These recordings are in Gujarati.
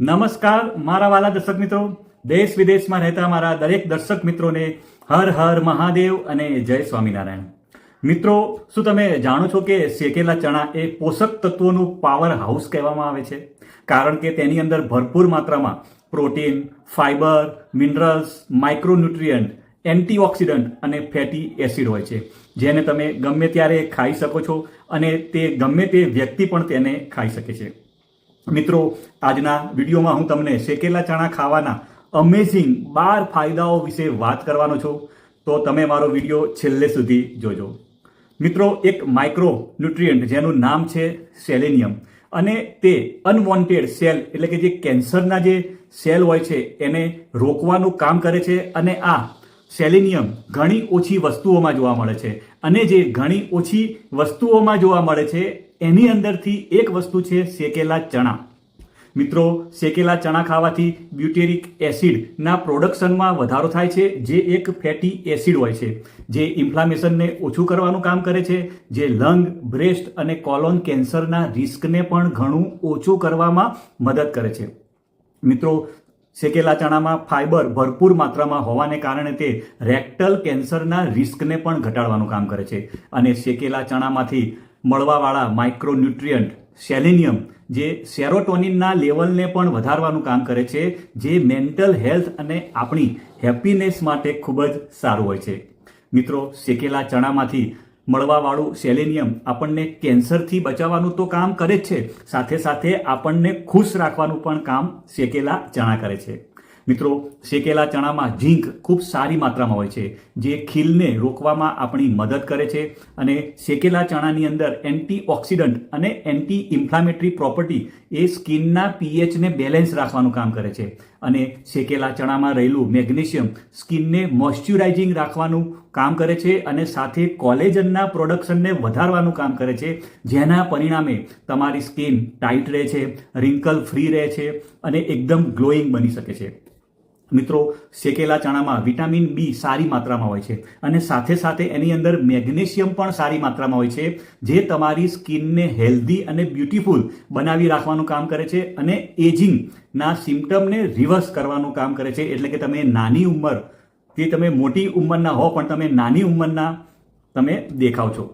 નમસ્કાર, મારા વાલા દર્શક મિત્રો. દેશ વિદેશમાં રહેતા મારા દરેક દર્શક મિત્રોને હર હર મહાદેવ અને જય સ્વામિનારાયણ. મિત્રો, શું તમે જાણો છો કે શેકેલા ચણા એ પોષક તત્વોનું પાવર હાઉસ કહેવામાં આવે છે? કારણ કે તેની અંદર ભરપૂર માત્રામાં protein fibre minerals micronutrient antioxidant અને ફેટી એસિડ હોય છે. જેને તમે ગમે ત્યારે ખાઈ શકો છો અને તે ગમે તે વ્યક્તિ પણ તેને ખાઈ શકે છે. મિત્રો, આજના વિડીયોમાં હું તમને શેકેલા ચણા ખાવાના અમેઝિંગ બાર ફાયદાઓ વિશે વાત કરવાનો છું. તો તમે મારો વીડિયો છેલ્લે સુધી જોજો. મિત્રો, એક માઇક્રો ન્યુટ્રિયન્ટ જેનું નામ છે સેલેનિયમ અને તે અનવોન્ટેડ સેલ એટલે કે જે કેન્સરના જે સેલ હોય છે, એને રોકવાનું કામ કરે છે અને આ સેલેનિયમ ઘણી ઓછી વસ્તુઓમાં જોવા મળે છે. અને જે ઘણી ઓછી વસ્તુઓમાં જોવા મળે છે એની અંદરથી એક વસ્તુ છે શેકેલા ચણા. મિત્રો, શેકેલા ચણા ખાવાથી બ્યુટેરિક એસિડના પ્રોડક્શનમાં વધારો થાય છે, જે એક ફેટી એસિડ હોય છે, જે ઇન્ફ્લામેશનને ઓછું કરવાનું કામ કરે છે, જે લંગ, બ્રેસ્ટ અને કોલોન કેન્સરના રિસ્કને પણ ઘણું ઓછું કરવામાં મદદ કરે છે. મિત્રો, શેકેલા ચણામાં ફાઇબર ભરપૂર માત્રામાં હોવાને કારણે તે રેક્ટલ કેન્સરના રિસ્કને પણ ઘટાડવાનું કામ કરે છે અને શેકેલા ચણામાંથી મળવાવાળા માઇક્રોન્યુટ્રિયન્ટ સેલેનિયમ જે સેરોટોનિનના લેવલને પણ વધારવાનું કામ કરે છે, જે મેન્ટલ હેલ્થ અને આપણી હેપીનેસ માટે ખૂબ જ સારું હોય છે. મિત્રો, શેકેલા ચણામાંથી મળવાવાળું સેલેનિયમ આપણને કેન્સરથી બચાવવાનું તો કામ કરે જ છે. સાથે સાથે આપણને ખુશ રાખવાનું પણ કામ શેકેલા ચણા કરે છે. મિત્રો, શેકેલા ચણામાં ઝીંક ખૂબ સારી માત્રામાં હોય છે, જે ખીલને રોકવામાં આપણી મદદ કરે છે અને શેકેલા ચણાની અંદર એન્ટીઓક્સિડન્ટ અને એન્ટી ઇન્ફ્લામેટરી પ્રોપર્ટી એ સ્કિનના પીએચને બેલેન્સ રાખવાનું કામ કરે છે. અને શેકેલા ચણામાં રહેલું મેગ્નેશિયમ સ્કિનને મોઇશ્ચરાઇઝિંગ રાખવાનું કામ કરે છે અને સાથે કોલેજનના પ્રોડક્શનને વધારવાનું કામ કરે છે, જેના પરિણામે તમારી સ્કિન ટાઈટ રહે છે, રિંકલ ફ્રી રહે છે અને એકદમ ગ્લોઈંગ બની શકે છે. મિત્રો, શેકેલા ચણામાં વિટામિન બી સારી માત્રામાં હોય છે અને સાથે સાથે એની અંદર મેગ્નેશિયમ પણ સારી માત્રામાં હોય છે, જે તમારી સ્કિનને હેલ્ધી અને બ્યુટીફુલ બનાવી રાખવાનું કામ કરે છે અને એજિંગના સિમ્ટમને રિવર્સ કરવાનું કામ કરે છે. એટલે કે તમે નાની ઉંમર, કે તમે મોટી ઉંમરના હો, પણ તમે નાની ઉંમરના તમે દેખાવ છો.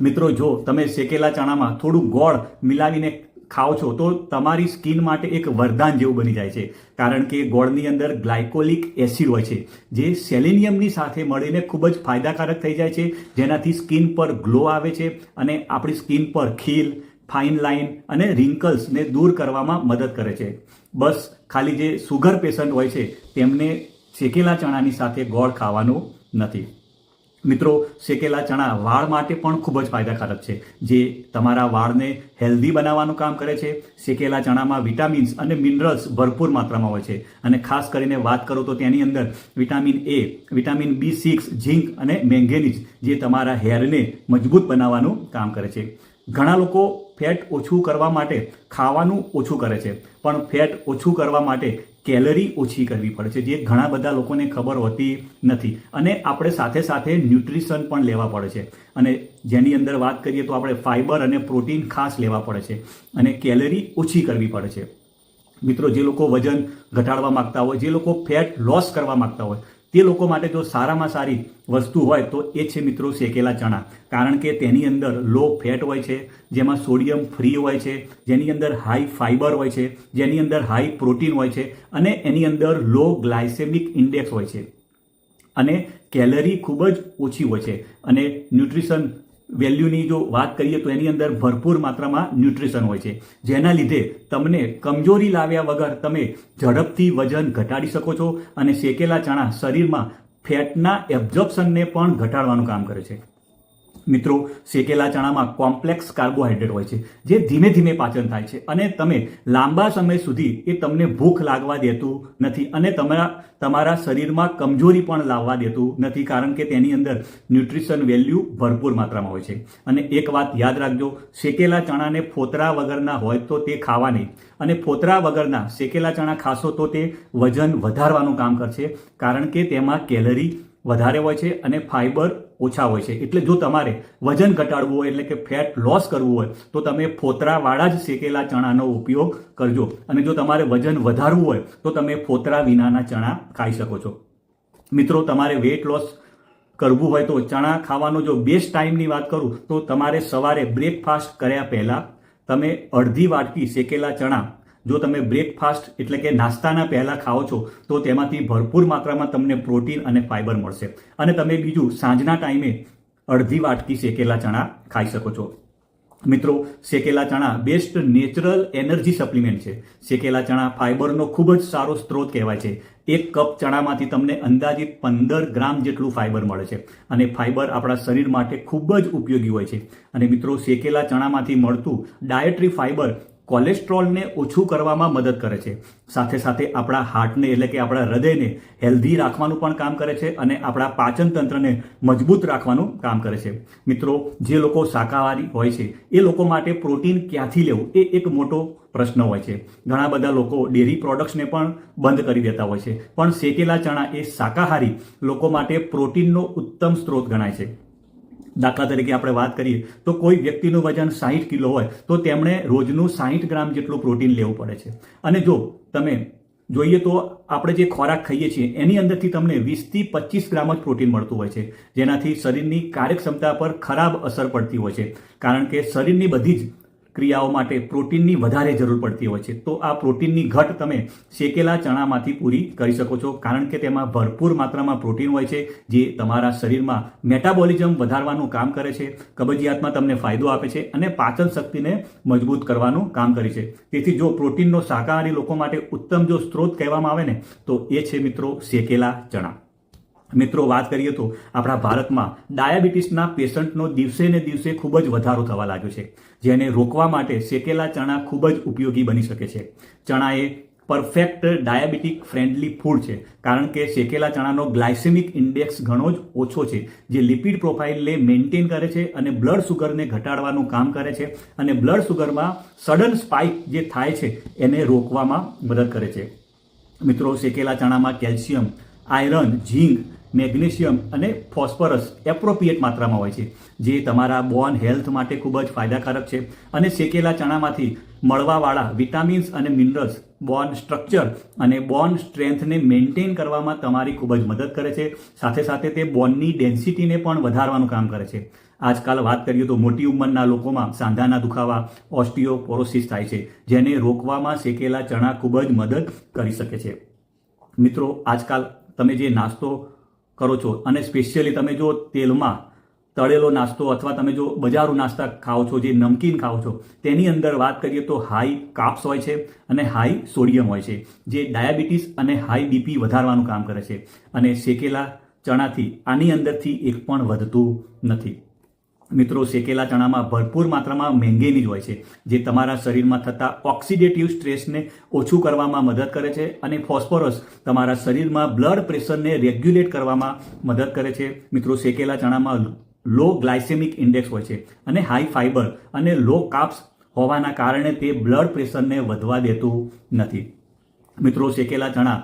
મિત્રો, જો તમે શેકેલા ચણામાં થોડું ગોળ મિલાવીને ખાઓ છો, તો તમારી સ્કિન માટે એક વરદાન જેવું બની જાય છે. કારણ કે ગોળની અંદર ગ્લાયકોલિક એસિડ હોય છે, જે સેલેનિયમની સાથે મળીને ખૂબ જ ફાયદાકારક થઈ જાય છે. જેનાથી સ્કિન પર ગ્લો આવે છે અને આપણી સ્કિન પર ખીલ, ફાઇન લાઇન અને રિંકલ્સને દૂર કરવામાં મદદ કરે છે. બસ, ખાલી જે સુગર પેશન્ટ હોય છે, તેમને શેકેલા ચણાની સાથે ગોળ ખાવાનું નથી. મિત્રો, શેકેલા ચણા વાળ માટે પણ ખૂબ જ ફાયદાકારક છે. જે તમારા વાળને હેલ્ધી બનાવવાનું કામ કરે છે. શેકેલા ચણામાં વિટામિન્સ અને મિનરલ્સ ભરપૂર માત્રામાં હોય છે. અને ખાસ કરીને વાત કરું તો તેની અંદર vitamin A vitamin B six zinc અને મેંગેનીઝ જે તમારા હેરને મજબૂત બનાવવાનું કામ કરે છે. ઘણા લોકો ફેટ ઓછું કરવા માટે ખાવાનું ઓછું કરે છે, પણ ફેટ ઓછું કરવા માટે કેલરી ઓછી કરવી પડે છે, જે ઘણા બધા લોકોને ખબર હોતી નથી. અને આપણે સાથે સાથે ન્યુટ્રિશન પણ લેવા પડે છે. અને જેની અંદર વાત કરીએ તો આપણે ફાઇબર અને પ્રોટીન ખાસ લેવા પડે છે અને કેલરી ઓછી કરવી પડે છે. મિત્રો, જે લોકો વજન ઘટાડવા માંગતા હોય, જે લોકો ફેટ લોસ કરવા માંગતા હોય તે લોકો માટે જો સારામાં સારી વસ્તુ હોય તો એ છે મિત્રો શેકેલા ચણા. કારણ કે તેની અંદર લો ફેટ હોય છે, જેમાં સોડિયમ ફ્રી હોય છે, જેની અંદર હાઈ ફાઇબર હોય છે, જેની અંદર હાઈ પ્રોટીન હોય છે અને એની અંદર લો ગ્લાયસેમિક ઇન્ડેક્સ હોય છે. અને કેલરી ખૂબ જ ઓછી હોય છે. અને ન્યુટ્રિશન વેલ્યુની જો વાત કરીએ તો એની અંદર ભરપૂર માત્રામાં ન્યુટ્રિશન હોય છે. જેના લીધે તમને કમજોરી લાવ્યા વગર તમે ઝડપથી વજન ઘટાડી શકો છો અને શેકેલા ચણા શરીરમાં ફેટના એબ્ઝોર્પ્શનને પણ ઘટાડવાનું કામ કરે છે. મિત્રો, શેકેલા ચણામાં કોમ્પ્લેક્સ કાર્બોહાઈડ્રેટ હોય છે, જે ધીમે ધીમે પાચન થાય છે અને તમે લાંબા સમય સુધી એ તમને ભૂખ લાગવા દેતું નથી અને તમારા તમારા શરીરમાં કમજોરી પણ લાવવા દેતું નથી, કારણ કે તેની અંદર ન્યુટ્રિશન વેલ્યુ ભરપૂર માત્રામાં હોય છે. અને એક વાત યાદ રાખજો, શેકેલા ચણાને ફોતરા વગરના હોય તો તે ખાવા નહીં. અને ફોતરા વગરના શેકેલા ચણા ખાશો તો તે વજન વધારવાનું કામ કરશે, કારણ કે તેમાં કેલરી વધારે હોય છે અને ફાઇબર ઓછા હોય છે. એટલે જો તમારે વજન ઘટાડવું હોય, એટલે કે ફેટ લોસ કરવું હોય, તો તમે ફોતરાવાળા જ શેકેલા ચણાનો ઉપયોગ કરજો. અને જો તમારે વજન વધારવું હોય, તો તમે ફોતરા વિનાના ચણા ખાઈ શકો છો. મિત્રો, તમારે વેટ લોસ કરવું હોય તો ચણા ખાવાનો જો બેસ્ટ ટાઈમની વાત કરું, તો તમારે સવારે બ્રેકફાસ્ટ કર્યા પહેલાં તમે અડધી વાટકી શેકેલા ચણા જો તમે બ્રેકફાસ્ટ એટલે કે નાસ્તાના પહેલાં ખાઓ છો, તો તેમાંથી ભરપૂર માત્રામાં તમને પ્રોટીન અને ફાઇબર મળશે. અને તમે બીજું સાંજના ટાઈમે અડધી વાટકી શેકેલા ચણા ખાઈ શકો છો. મિત્રો, શેકેલા ચણા બેસ્ટ નેચરલ એનર્જી સપ્લિમેન્ટ છે. શેકેલા ચણા ફાઇબરનો ખૂબ જ સારો સ્ત્રોત કહેવાય છે. એક કપ ચણામાંથી તમને અંદાજિત પંદર ગ્રામ જેટલું ફાઇબર મળે છે. અને ફાઇબર આપણા શરીર માટે ખૂબ જ ઉપયોગી હોય છે. અને મિત્રો, શેકેલા ચણામાંથી મળતું ડાયટરી ફાઇબર કોલેસ્ટ્રોલને ઓછું કરવામાં મદદ કરે છે. સાથે સાથે આપણા હાર્ટને એટલે કે આપણા હૃદયને હેલ્ધી રાખવાનું પણ કામ કરે છે અને આપણા પાચન તંત્રને મજબૂત રાખવાનું કામ કરે છે. મિત્રો, જે લોકો શાકાહારી હોય છે, એ લોકો માટે પ્રોટીન ક્યાંથી લેવું? એ એક મોટો પ્રશ્ન હોય છે. ઘણા બધા લોકો ડેરી પ્રોડક્ટ્સને પણ બંધ કરી દેતા હોય છે. પણ શેકેલા ચણા એ શાકાહારી લોકો માટે પ્રોટીનનો ઉત્તમ સ્ત્રોત ગણાય છે. દાખલા તરીકે આપણે વાત કરીએ, તો કોઈ વ્યક્તિનું વજન સાહીઠ કિલો હોય, તો તેમણે રોજનું સાહીઠ ગ્રામ જેટલું પ્રોટીન લેવું પડે છે. અને જો તમે જોઈએ તો આપણે જે ખોરાક ખાઈએ છીએ, એની અંદરથી તમને વીસથી પચીસ ગ્રામ જ પ્રોટીન મળતું હોય છે. જેનાથી શરીરની કાર્યક્ષમતા પર ખરાબ અસર પડતી હોય છે. કારણ કે શરીરની બધી જ ક્રિયાઓ માટે પ્રોટીનની વધારે જરૂર પડતી હોય છે. તો આ પ્રોટીનની ઘટ તમે શેકેલા ચણામાંથી પૂરી કરી શકો છો. કારણ કે તેમાં ભરપૂર માત્રામાં પ્રોટીન હોય છે, જે તમારા શરીરમાં મેટાબોલિઝમ વધારવાનું કામ કરે છે, કબજિયાતમાં તમને ફાયદો આપે છે અને પાચન શક્તિને મજબૂત કરવાનું કામ કરે છે. તેથી જો પ્રોટીનનો શાકાહારી લોકો માટે ઉત્તમ જો સ્ત્રોત કહેવામાં આવે ને, તો એ છે મિત્રો શેકેલા ચણા. મિત્રો, વાત કરીએ તો આપણા ભારતમાં ડાયાબિટીસના પેશન્ટનો દિવસે ને દિવસે ખૂબ જ વધારો થવા લાગ્યો છે, જેને રોકવા માટે શેકેલા ચણા ખૂબ જ ઉપયોગી બની શકે છે. ચણા એ પરફેક્ટ ડાયાબિટીક ફ્રેન્ડલી ફૂડ છે, કારણ કે શેકેલા ચણાનો ગ્લાયસેમિક ઇન્ડેક્સ ઘણો જ ઓછો છે, જે લિપિડ પ્રોફાઇલને મેન્ટેન કરે છે અને બ્લડ સુગરને ઘટાડવાનું કામ કરે છે અને બ્લડ સુગરમાં સડન સ્પાઇક જે થાય છે એને રોકવામાં મદદ કરે છે. મિત્રો, શેકેલા ચણામાં કેલ્શિયમ, આયરન, ઝીંક મેગ્નેશિયમ અને ફોસ્ફરસ એપ્રોપ્રિએટ માત્રામાં હોય છે, જે તમારા બોન હેલ્થ માટે ખૂબ જ ફાયદાકારક છે અને શેકેલા ચણામાંથી મળવાવાળા વિટામિન્સ અને મિનરલ્સ, બોન સ્ટ્રક્ચર અને બોન સ્ટ્રેન્થને મેન્ટેન કરવામાં તમારી ખૂબ જ મદદ કરે છે. સાથે સાથે તે બોનની ડેન્સિટીને પણ વધારવાનું કામ કરે છે. આજકાલ વાત કરીએ તો મોટી ઉંમરના લોકોમાં સાંધાના દુખાવા ઓસ્ટિયોપોરોસિસ થાય છે, જેને રોકવામાં શેકેલા ચણા ખૂબ જ મદદ કરી શકે છે. મિત્રો, આજકાલ તમે જે નાસ્તો કરો છો. અને સ્પેશિયલી તમે જો તેલમાં તળેલો નાસ્તો અથવા તમે જો બજારો નાસ્તા ખાઓ છો, જે નમકીન ખાઓ છો, તેની અંદર વાત કરીએ તો હાઈ કાપ્સ હોય છે અને હાઈ સોડિયમ હોય છે, જે ડાયાબિટીસ અને હાઈ બીપી વધારવાનું કામ કરે છે. અને શેકેલા ચણાથી આની અંદરથી એક પણ વધતું નથી. મિત્રો, શેકેલા ચણામાં ભરપૂર માત્રામાં મેંગેનીઝ હોય છે, જે તમારા શરીરમાં થતા ઓક્સિડેટિવ સ્ટ્રેસને ઓછું કરવામાં મદદ કરે છે અને ફોસ્ફરસ તમારા શરીરમાં બ્લડ પ્રેશરને રેગ્યુલેટ કરવામાં મદદ કરે છે. મિત્રો, શેકેલા ચણામાં લો ગ્લાયસેમિક ઇન્ડેક્સ હોય છે અને હાઈ ફાઇબર અને લો કાપ્સ હોવાના કારણે તે બ્લડ પ્રેશરને વધવા દેતું નથી. મિત્રો, શેકેલા ચણા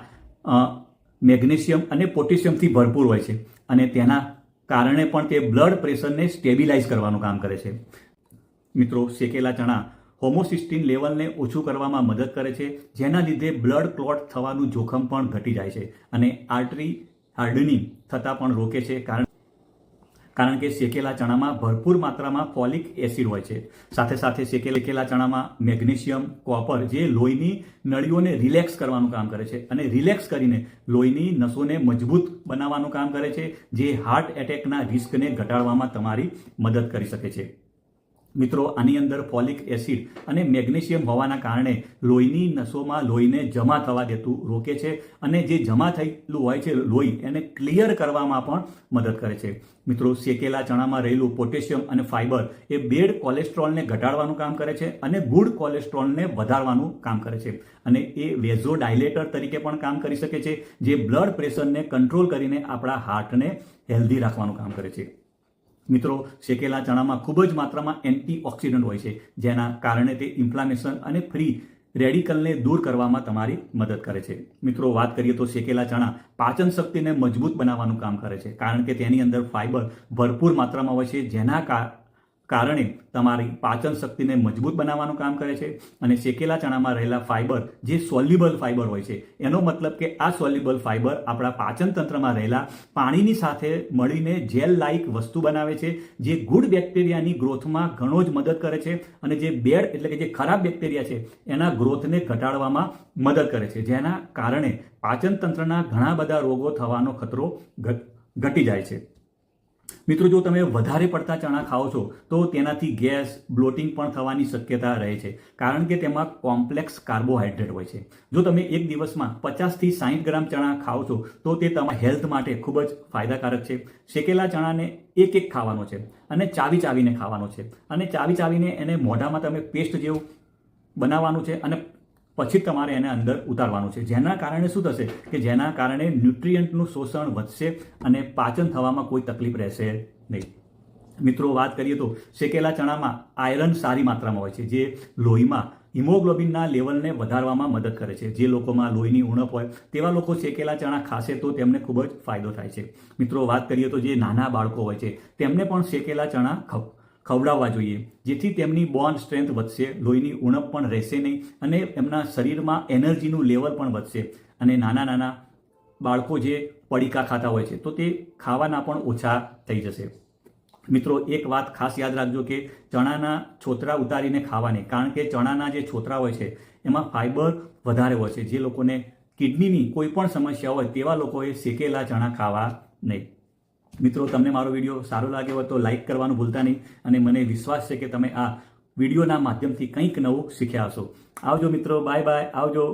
મેગ્નેશિયમ અને પોટેશિયમથી ભરપૂર હોય છે અને તેના કારણે પણ તે બ્લડ પ્રેશરને સ્ટેબિલાઇઝ કરવાનું કામ કરે છે. મિત્રો, શેકેલા ચણા હોમોસિસ્ટિન લેવલને ઓછું કરવામાં મદદ કરે છે, જેના લીધે બ્લડ ક્લોટ થવાનું જોખમ પણ ઘટી જાય છે અને આર્ટરી હાર્ડનિંગ થતાં પણ રોકે છે. કારણ કારણ કે શેકેલા ચણામાં ભરપૂર માત્રામાં ફોલિક એસિડ હોય છે. સાથે સાથે શેકેલા ચણામાં મેગ્નેશિયમ, કોપર જે લોહીની નળીઓને રિલેક્સ કરવાનું કામ કરે છે અને રિલેક્સ કરીને લોહીની નસોને મજબૂત બનાવવાનું કામ કરે છે, જે હાર્ટ એટેકના રિસ્કને ઘટાડવામાં તમારી મદદ કરી શકે છે. મિત્રો, આની અંદર ફોલિક એસિડ અને મેગ્નેશિયમ હોવાના કારણે લોહીની નસોમાં લોહીને જમા થવા દેતું રોકે છે અને જે જમા થયેલું હોય છે લોહી, એને ક્લિયર કરવામાં પણ મદદ કરે છે. મિત્રો, શેકેલા ચણામાં રહેલું પોટેશિયમ અને ફાઇબર એ બેડ કોલેસ્ટ્રોલને ઘટાડવાનું કામ કરે છે અને ગુડ કોલેસ્ટ્રોલને વધારવાનું કામ કરે છે અને એ વેઝો ડાયલેટર તરીકે પણ કામ કરી શકે છે, જે બ્લડ પ્રેશરને કંટ્રોલ કરીને આપણા હાર્ટને હેલ્ધી રાખવાનું કામ કરે છે. મિત્રો, શેકેલા ચણામાં ખૂબ જ માત્રામાં એન્ટીઓક્સિડન્ટ હોય છે, જેના કારણે તે ઇન્ફ્લામેશન અને ફ્રી રેડિકલને દૂર કરવામાં તમારી મદદ કરે છે. મિત્રો, વાત કરીએ તો શેકેલા ચણા પાચન શક્તિને મજબૂત બનાવવાનું કામ કરે છે, કારણ કે તેની અંદર ફાઇબર ભરપૂર માત્રામાં હોય છે, જેના કારણે તમારી પાચન શક્તિને મજબૂત બનાવવાનું કામ કરે છે અને શેકેલા ચણામાં રહેલા ફાઇબર જે સોલ્યુબલ ફાઇબર હોય છે, એનો મતલબ કે આ સોલ્યુબલ ફાઇબર આપણા પાચન તંત્રમાં રહેલા પાણીની સાથે મળીને જેલ લાઇક વસ્તુ બનાવે છે, જે ગુડ બેક્ટેરિયાની ગ્રોથમાં ઘણો જ મદદ કરે છે અને જે બેડ એટલે કે જે ખરાબ બેક્ટેરિયા છે, એના ગ્રોથને ઘટાડવામાં મદદ કરે છે. જેના કારણે પાચન તંત્રના ઘણા બધા રોગો થવાનો ખતરો ઘટી જાય છે. મિત્રો, જો તમે વધારે પડતા ચણા ખાઓ છો, તો તેનાથી ગેસ, બ્લોટિંગ પણ થવાની શક્યતા રહે છે, કારણ કે તેમાં કોમ્પ્લેક્સ કાર્બોહાઈડ્રેટ હોય છે. જો તમે એક દિવસમાં પચાસથી સાહીઠ ગ્રામ ચણા ખાઓ છો, તો તે તમારા હેલ્થ માટે ખૂબ જ ફાયદાકારક છે. શેકેલા ચણાને એક એક ખાવાનો છે અને ચાવી ચાવીને ખાવાનો છે. અને ચાવી ચાવીને એને મોઢામાં તમે પેસ્ટ જેવું બનાવવાનું છે અને પછી તમારે એને અંદર ઉતારવાનું છે. જેના કારણે શું થશે કે જેના કારણે ન્યુટ્રિયન્ટનું શોષણ વધશે અને પાચન થવામાં કોઈ તકલીફ રહેશે નહીં. મિત્રો, વાત કરીએ તો શેકેલા ચણામાં આયરન સારી માત્રામાં હોય છે, જે લોહીમાં હિમોગ્લોબિનના લેવલને વધારવામાં મદદ કરે છે. જે લોકોમાં લોહીની ઉણપ હોય તેવા લોકો શેકેલા ચણા ખાશે તો તેમને ખૂબ જ ફાયદો થાય છે. મિત્રો, વાત કરીએ તો જે નાના બાળકો હોય છે, તેમને પણ શેકેલા ચણા ખવડાવવા જોઈએ. જેથી તેમની બોન્ડ સ્ટ્રેન્થ વધશે, લોહીની ઉણપ પણ રહેશે નહીં અને એમના શરીરમાં એનર્જીનું લેવલ પણ વધશે. અને નાના નાના બાળકો જે પડીકા ખાતા હોય છે, તો તે ખાવાના પણ ઓછા થઈ જશે. મિત્રો, એક વાત ખાસ યાદ રાખજો કે ચણાના છોતરા ઉતારીને ખાવાની, કારણ કે ચણાના જે છોતરા હોય છે, એમાં ફાઇબર વધારે હોય છે. જે લોકોને કિડનીની કોઈ પણ સમસ્યા હોય, તેવા લોકોએ શેકેલા ચણા ખાવા નહીં. મિત્રો, તમને મારો વીડિયો સારો લાગ્યો હોય તો લાઇક કરવાનું ભૂલતા નહીં અને મને વિશ્વાસ છે કે તમે આ વિડીયોના માધ્યમથી કંઈક નવું શીખ્યા હશો. આવજો મિત્રો બાય બાય આવજો.